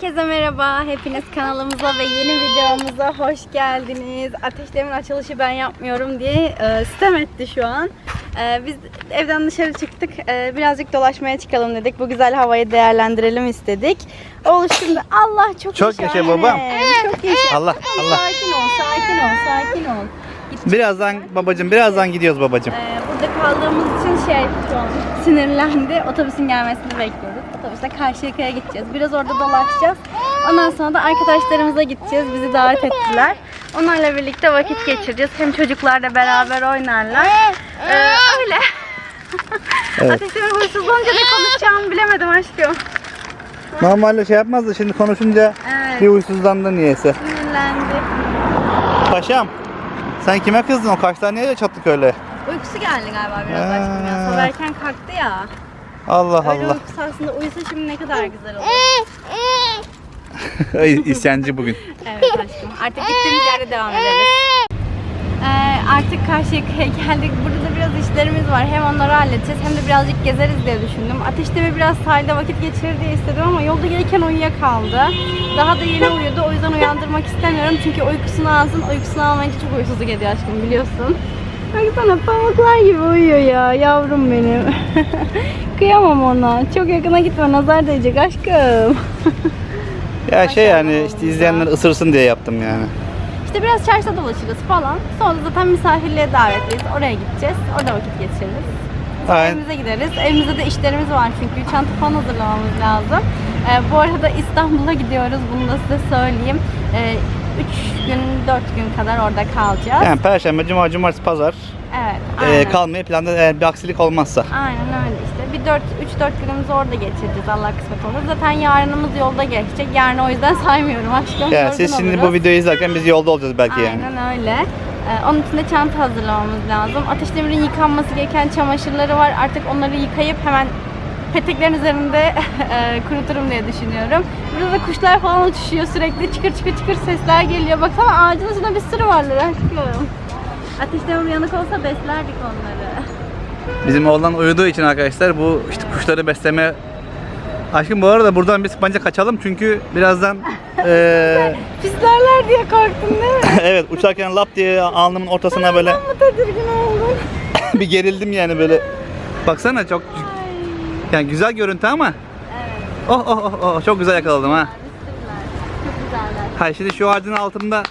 Herkese merhaba. Hepiniz kanalımıza ve yeni videomuza hoş geldiniz. Ateşlemin açılışı ben yapmıyorum diye e, sitem etti şu an. E, biz evden dışarı çıktık. E, birazcık dolaşmaya çıkalım dedik. Bu güzel havayı değerlendirelim istedik. Oğlum şimdi Allah çok Çok yaşa şahane. babam. Çok yaşa. Allah Allah. Sakin ol, sakin ol, sakin ol. Git- Birazdan babacım birazdan gidiyoruz babacım. Ee, burada kaldığımız için şey şu an sinirlendi. Otobüsün gelmesini bekliyoruz. Otobüste Karşıyaka'ya gideceğiz. Biraz orada dolaşacağız. Ondan sonra da arkadaşlarımıza gideceğiz. Bizi davet ettiler. Onlarla birlikte vakit geçireceğiz. Hem çocuklarla beraber oynarlar. Ee, öyle. Evet. Ateşlerin huysuz olunca ne konuşacağımı bilemedim aşkım. Normalde şey yapmaz da şimdi konuşunca Evet. bir huysuzlandı niyeyse. Sinirlendi. Paşam sen kime kızdın o kaşlar niye çattık öyle? Uykusu geldi galiba biraz aşkım ya. Sabah erken kalktı ya. Allah Öyle Allah. uykusu aslında uyusa şimdi ne kadar güzel olur. Ay, İsyancı bugün. Evet aşkım. Artık gittiğimiz yerde devam ederiz. Ee, artık Karşıyaka'ya geldik. Burada da biraz işlerimiz var. Hem onları halledeceğiz hem de birazcık gezeriz diye düşündüm. Ateşte biraz sahilde vakit geçirir diye istedim ama yolda gelirken uyuyakaldı. Daha da yeni uyudu. O yüzden uyandırmak istemiyorum. Çünkü uykusunu alsın. Uykusunu almayınca çok uykusuzluk ediyor aşkım biliyorsun. Baksana pamuklar gibi uyuyor ya yavrum benim. Kıyamam ona. Çok yakına gitme nazar değecek aşkım. Ya şey yani işte izleyenler ısırsın diye yaptım yani. İşte biraz çarşıda dolaşırız falan. Sonra zaten misafirliğe davetliyiz. Oraya gideceğiz. Orada vakit geçiririz. Sonra Aynen. evimize gideriz. Evimizde de işlerimiz var çünkü. Çanta falan hazırlamamız lazım. Ee, bu arada İstanbul'a gidiyoruz. Bunu da size söyleyeyim. 3 gün, 4 gün kadar orada kalacağız. Yani perşembe, cuma, cumartesi, pazar Evet. e, Aynen. kalmayı planda eğer bir aksilik olmazsa. Aynen öyle işte. Bir 4 3-4 günümüzü orada geçireceğiz Allah kısmet olur. Zaten yarınımız yolda geçecek. Yarın o yüzden saymıyorum aşkım. Yani siz şimdi oluruz. bu videoyu izlerken biz yolda olacağız belki yani. Aynen öyle. Ee, onun için de çanta hazırlamamız lazım. Ateş Demir'in yıkanması gereken çamaşırları var. Artık onları yıkayıp hemen peteklerin üzerinde e, kuruturum diye düşünüyorum. Burada da kuşlar falan uçuşuyor sürekli. Çıkır çıkır çıkır sesler geliyor. Baksana ağacın üstünde bir sürü varlar aşkım. Ateş Demir uyanık olsa beslerdik onları. Bizim oğlan uyuduğu için arkadaşlar bu işte kuşları besleme Aşkım bu arada buradan biz bence kaçalım çünkü birazdan eee Pislerler diye korktun değil mi? evet uçarken lap diye alnımın ortasına böyle Mı tedirgin oldun? bir gerildim yani böyle. Baksana çok yani güzel görüntü ama Evet. oh oh oh, oh çok güzel yakaladım ha. Çok güzeller. Hayır şimdi şu ağacın altında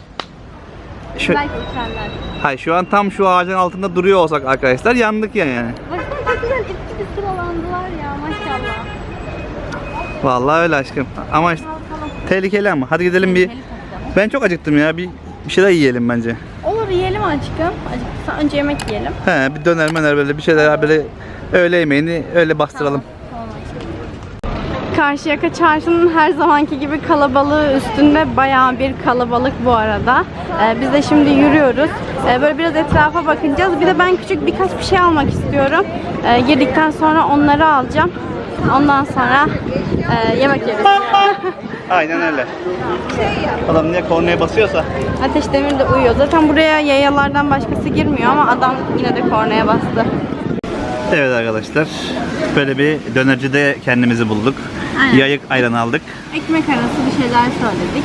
şu, Belki uçarlar. hayır şu an tam şu ağacın altında duruyor olsak arkadaşlar yandık ya yani. Baksana çok güzel ip gibi sıralandılar ya maşallah. Vallahi öyle aşkım. Ama işte tehlikeli ama. Hadi gidelim bir. Ben çok acıktım ya. Bir bir şeyler yiyelim bence. Olur yiyelim aşkım. Acıktıysan önce yemek yiyelim. He bir döner mener böyle bir şeyler böyle öğle yemeğini öyle bastıralım. Tamam. Karşıyaka çarşının her zamanki gibi kalabalığı üstünde bayağı bir kalabalık bu arada. Ee, biz de şimdi yürüyoruz. Ee, böyle biraz etrafa bakacağız. Bir de ben küçük birkaç bir şey almak istiyorum. Ee, girdikten sonra onları alacağım. Ondan sonra e, yemek yeriz. Aynen öyle. Adam niye kornaya basıyorsa. Ateş Demir de uyuyor. Zaten buraya yayalardan başkası girmiyor ama adam yine de kornaya bastı. Evet arkadaşlar. Böyle bir dönercide kendimizi bulduk. Aynen. Yayık ayran aldık. Ekmek arası bir şeyler söyledik.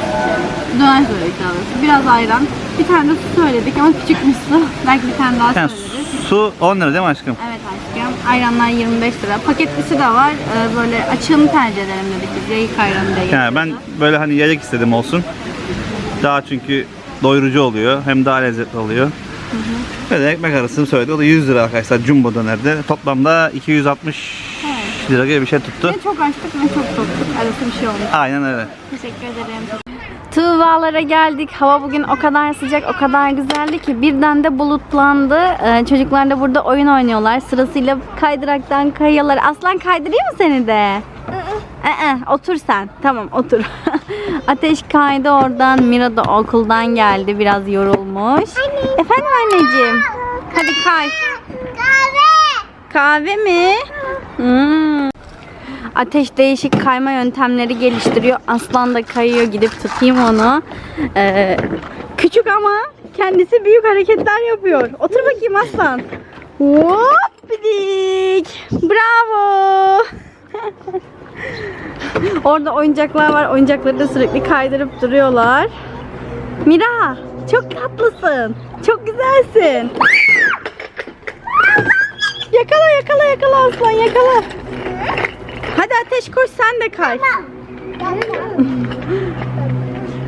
Döner söyledik daha doğrusu. Biraz ayran. Bir tane de su söyledik ama küçükmüş su. Belki bir tane daha Yani söyleriz. su 10 lira değil mi aşkım? Evet aşkım. Ayranlar 25 lira. Paketlisi de var. Ee, böyle açığını tercih edelim dedik biz. Yayık ayranı diye. Yani ben böyle hani yayık istedim olsun. Daha çünkü doyurucu oluyor. Hem daha lezzetli oluyor. Böyle ekmek arasını söyledik. O da 100 lira arkadaşlar jumbo dönerde. Toplamda 260 lira gibi bir şey tuttu. Ne çok açtık ne çok toktuk. Arası bir şey olmuş. Aynen öyle. Teşekkür ederim. Tuğbalara geldik. Hava bugün o kadar sıcak, o kadar güzeldi ki birden de bulutlandı. Ee, çocuklar da burada oyun oynuyorlar. Sırasıyla kaydıraktan kayıyorlar. Aslan kaydırayım mı seni de? Ee, otur sen. Tamam otur. Ateş kaydı oradan. Mira da okuldan geldi. Biraz yorulmuş. Efendim anneciğim. Hadi kay. Kahve. Kahve mi? Hmm. Ateş değişik kayma yöntemleri geliştiriyor. Aslan da kayıyor. Gidip tutayım onu. Ee, küçük ama kendisi büyük hareketler yapıyor. Otur bakayım aslan. Hop bidik. Bravo. Orada oyuncaklar var. Oyuncakları da sürekli kaydırıp duruyorlar. Mira çok tatlısın. Çok güzelsin. Yakala yakala yakala aslan yakala. Hadi ateş koş sen de kay.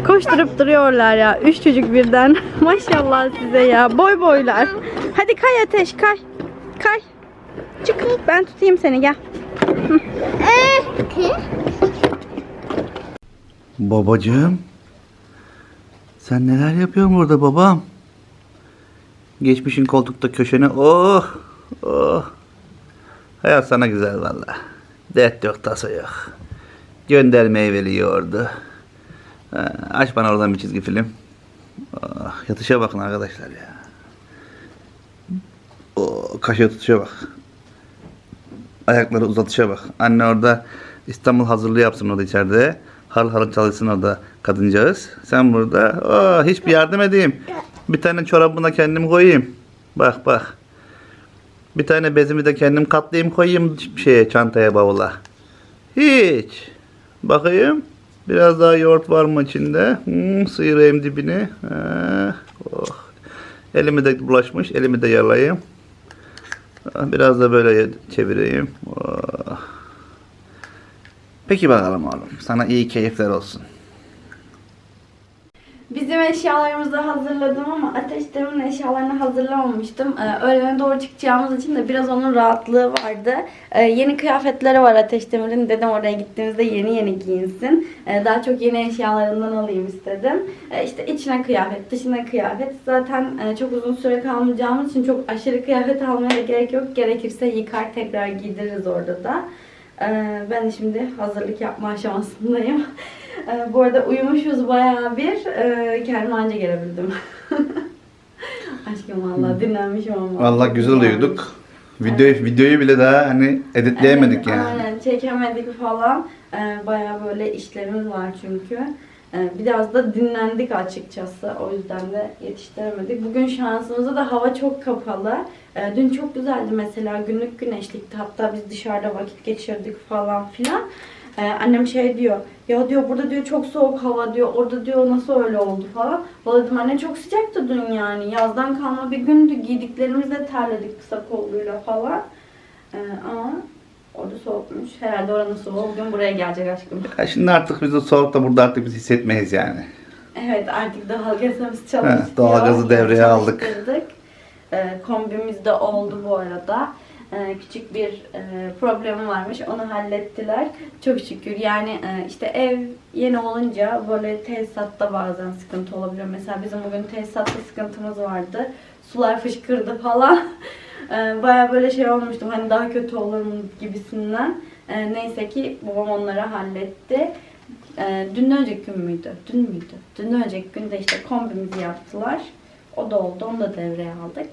Koşturup duruyorlar ya. Üç çocuk birden. Maşallah size ya. Boy boylar. Hadi kay ateş kay. Kay. Çık. Ben tutayım seni gel. Babacığım. Sen neler yapıyorsun burada babam? Geçmişin koltukta köşene. Oh. Oh. Hayat sana güzel valla. Dert yok tasa yok. Gönder meyveli yoğurdu. Aç bana oradan bir çizgi film. Oh, yatışa bakın arkadaşlar ya. Oh, kaşa tutuşa bak. Ayakları uzatışa bak. Anne orada İstanbul hazırlığı yapsın orada içeride. Harıl harıl çalışsın orada kadıncağız. Sen burada oh, hiçbir yardım edeyim. Bir tane çorabına kendim koyayım. Bak bak. Bir tane bezimi de kendim katlayayım koyayım şeye çantaya bavula. Hiç. Bakayım. Biraz daha yoğurt var mı içinde? Hmm, sıyırayım dibini. Ha, oh. Elimi de bulaşmış. Elimi de yalayayım. Ah, Biraz da böyle çevireyim. Oh. Peki bakalım oğlum. Sana iyi keyifler olsun. Bizim eşyalarımızı hazırladım ama Ateş Demir'in eşyalarını hazırlamamıştım. Ee, öğlene doğru çıkacağımız için de biraz onun rahatlığı vardı. Ee, yeni kıyafetleri var Ateş Demir'in. Dedim oraya gittiğimizde yeni yeni giyinsin. Ee, daha çok yeni eşyalarından alayım istedim. Ee, işte içine kıyafet, dışına kıyafet. Zaten e, çok uzun süre kalmayacağımız için çok aşırı kıyafet almaya gerek yok. Gerekirse yıkar tekrar giydiririz orada da. Ee, ben de şimdi hazırlık yapma aşamasındayım. Ee, bu arada uyumuşuz bayağı bir. Ee, kendime anca gelebildim. Aşkım valla dinlenmişim ama. Vallahi güzel uyuduk. Video, videoyu bile daha hani editleyemedik Evet, yani. Aynen çekemedik falan. Ee, bayağı böyle işlerimiz var çünkü. Ee, biraz da dinlendik açıkçası. O yüzden de yetiştiremedik. Bugün şansımıza da hava çok kapalı. Ee, dün çok güzeldi mesela günlük güneşlikti. Hatta biz dışarıda vakit geçirdik falan filan. Ee, annem şey diyor, ya diyor burada diyor çok soğuk hava diyor, orada diyor nasıl öyle oldu falan. Valla dedim anne çok sıcaktı dün yani. Yazdan kalma bir gündü, giydiklerimizle terledik kısa kolluyla falan. Ama orada soğukmuş. Herhalde oranın soğuğu bugün buraya gelecek aşkım. Ya şimdi artık biz o soğukta burada artık biz hissetmeyiz yani. Evet artık doğalgazımız çalışıyor. Evet, doğalgazı devreye aldık. Ee, kombimiz de oldu bu arada. Ee, küçük bir e, problemi varmış. Onu hallettiler. Çok şükür. Yani e, işte ev yeni olunca böyle tesisatta bazen sıkıntı olabiliyor. Mesela bizim bugün tesisatta sıkıntımız vardı. Sular fışkırdı falan. Ee, Baya böyle şey olmuştum. Hani daha kötü olur mu gibisinden. Ee, neyse ki babam onları halletti. Ee, dün önceki gün müydü? Dün müydü? Dün önceki gün de işte kombimizi yaptılar. O da oldu. Onu da devreye aldık.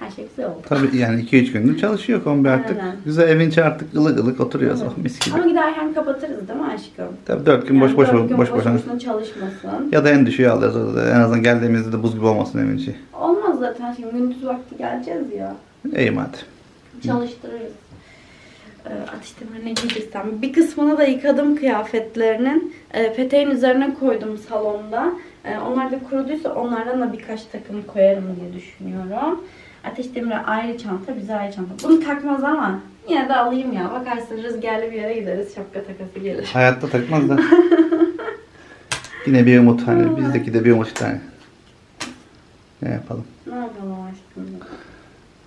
Her şey güzel oldu. Tabii yani 2-3 gündür çalışıyor kombi artık. Aynen. Güzel evin içi artık ılık ılık oturuyoruz. Evet. Oh, mis gibi. Ama giderken kapatırız değil mi aşkım? Tabii 4 gün boş boş dört gün boş boş boşuna. çalışmasın. Ya da en düşüğü alırız. En azından geldiğimizde de buz gibi olmasın evin içi. Olmaz zaten şimdi gündüz vakti geleceğiz ya. İyi hadi. Çalıştırırız. Ee, atıştırma ne giydirsem. Bir kısmını da yıkadım kıyafetlerinin. Ee, peteğin üzerine koydum salonda. Ee, onlar da kuruduysa onlardan da birkaç takım koyarım diye düşünüyorum. Ateş Demir'e ayrı çanta, bize ayrı çanta. Bunu takmaz ama yine de alayım ya. Bakarsın rüzgarlı bir yere gideriz, şapka takası gelir. Hayatta takmaz da. Yine bir umut hani bizdeki de bir umut tane. Ne yapalım? Ne?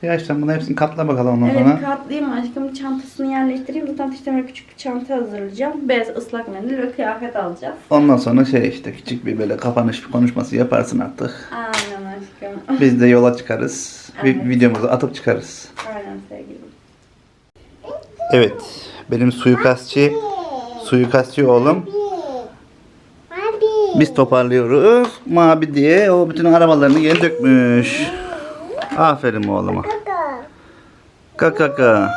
Ya işte bunu hepsini katla bakalım ondan Evet sonra. katlayayım aşkım çantasını yerleştireyim. Zaten Demir'e küçük bir çanta hazırlayacağım. Beyaz ıslak mendil ve kıyafet alacağız. Ondan sonra şey işte küçük bir böyle kapanış konuşması yaparsın artık. Aynen aşkım. Biz de yola çıkarız. Evet. Bir videomuzu atıp çıkarız. Aynen sevgilim. Evet. Benim suikastçı suikastçı oğlum. Biz toparlıyoruz. Mabi diye o bütün arabalarını yeni dökmüş. Aferin oğluma. Kakaka.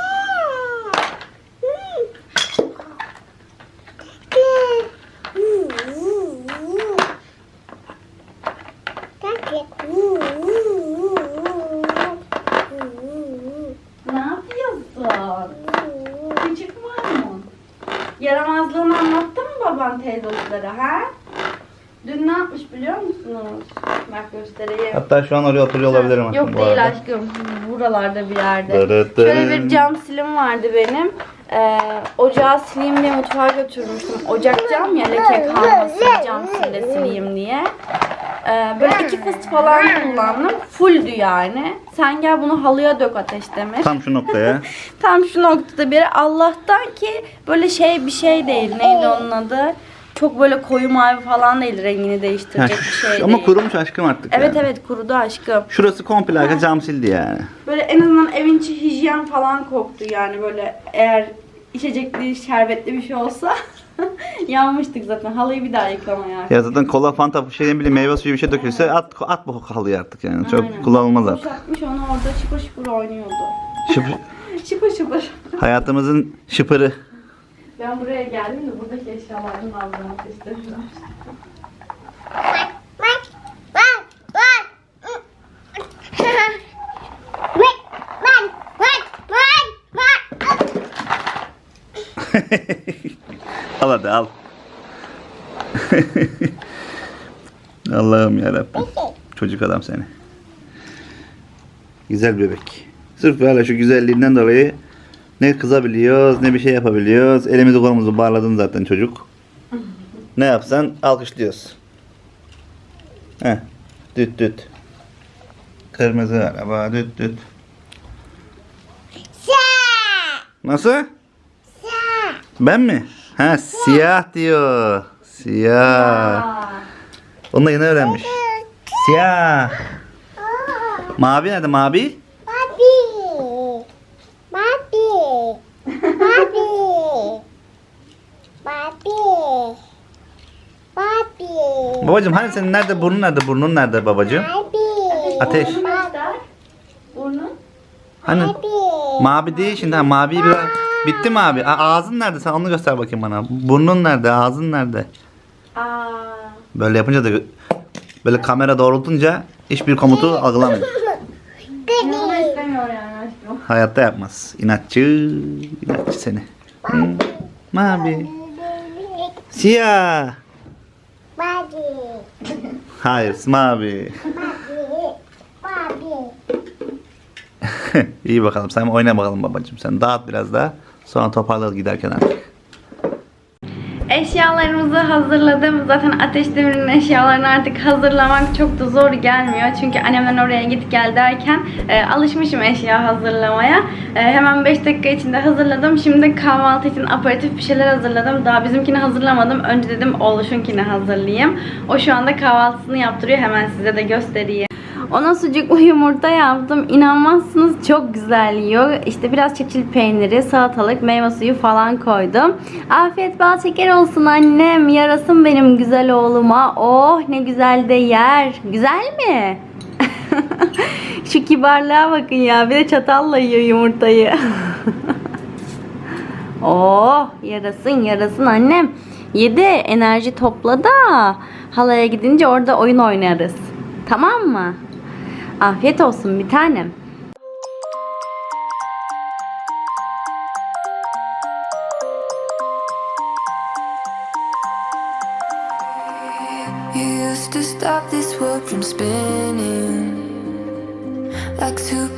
Ne yapıyorsun? Küçük maymun. Yaramazlığını anlattı mı baban teyzoluklara ha? Dün ne yapmış biliyor musunuz? Bak göstereyim. Hatta şu an oraya oturuyor olabilirim Yok bu değil arada. aşkım. Buralarda bir yerde. Dırıt Şöyle bir cam silim vardı benim. Ee, ocağı sileyim diye mutfağa götürmüştüm. Ocak cam ya leke kalmasın cam sille sileyim diye. Ee, böyle iki fıst falan kullandım. Fulldü yani. Sen gel bunu halıya dök ateş demir. Tam şu noktaya. Tam şu noktada bir Allah'tan ki böyle şey bir şey değil. Neydi onun adı? Çok böyle koyu mavi falan değil rengini değiştirecek bir şey ama değil. kurumuş aşkım artık Evet yani. evet kurudu aşkım. Şurası komple arka cam sildi yani. Böyle en azından evin içi hijyen falan koktu yani böyle eğer içecekli şerbetli bir şey olsa yanmıştık zaten. Halıyı bir daha yıkamaya. Ya zaten kola, fanta, şey ne bileyim meyve suyu bir şey dökülse at, at bu halıya artık yani. Çok Aynen. kullanılmaz artık. Boşaltmış onu orada şıpır şıpır oynuyordu. Şıp- Şıpır şıpır. hayatımızın şıpırı. Ben buraya geldim de buradaki eşyalarımın aldığını istemiyorum. al hadi al. Allah'ım yarabbim. Çocuk adam seni. Güzel bebek. Sırf böyle şu güzelliğinden dolayı ne kızabiliyoruz ne bir şey yapabiliyoruz. Elimizi kolumuzu bağladın zaten çocuk. Ne yapsan alkışlıyoruz. Heh. Düt düt. Kırmızı araba düt düt. Nasıl? Ben mi? Ha siyah diyor. Siyah. Onu da yeni öğrenmiş. Siyah. Mavi nerede mavi? Babacım hani senin nerede burnun nerede burnun nerede babacım? Ateş. Burnun. Hani mavi değil şimdi ha mavi biraz bitti mi abi? A- ağzın nerede sen onu göster bakayım bana. Burnun nerede ağzın nerede? Aa. Böyle yapınca da böyle kamera doğrultunca hiçbir komutu algılamıyor. Bunu istemiyor yani aşkım. Hayatta yapmaz. İnatçı, inatçı seni. Hı. Mavi. Siyah. Hayır, mavi. İyi bakalım. Sen oyna bakalım babacığım. Sen dağıt biraz daha. Sonra toparlarız giderken artık. Eşyalarımızı hazırladım. Zaten Ateş Demir'in eşyalarını artık hazırlamak çok da zor gelmiyor. Çünkü annemden oraya git gel derken e, alışmışım eşya hazırlamaya. E, hemen 5 dakika içinde hazırladım. Şimdi kahvaltı için aperatif bir şeyler hazırladım. Daha bizimkini hazırlamadım. Önce dedim oğluşunkini hazırlayayım. O şu anda kahvaltısını yaptırıyor. Hemen size de göstereyim. Ona sucuklu yumurta yaptım. İnanmazsınız çok güzel yiyor. İşte biraz çeçil peyniri, salatalık, meyve suyu falan koydum. Afiyet bal şeker olsun annem. Yarasın benim güzel oğluma. Oh ne güzel de yer. Güzel mi? Şu kibarlığa bakın ya. Bir de çatalla yiyor yumurtayı. oh yarasın yarasın annem. Yedi enerji topla da halaya gidince orada oyun oynarız. Tamam mı? Afiyet olsun bir tanem. You used to stop this world from spinning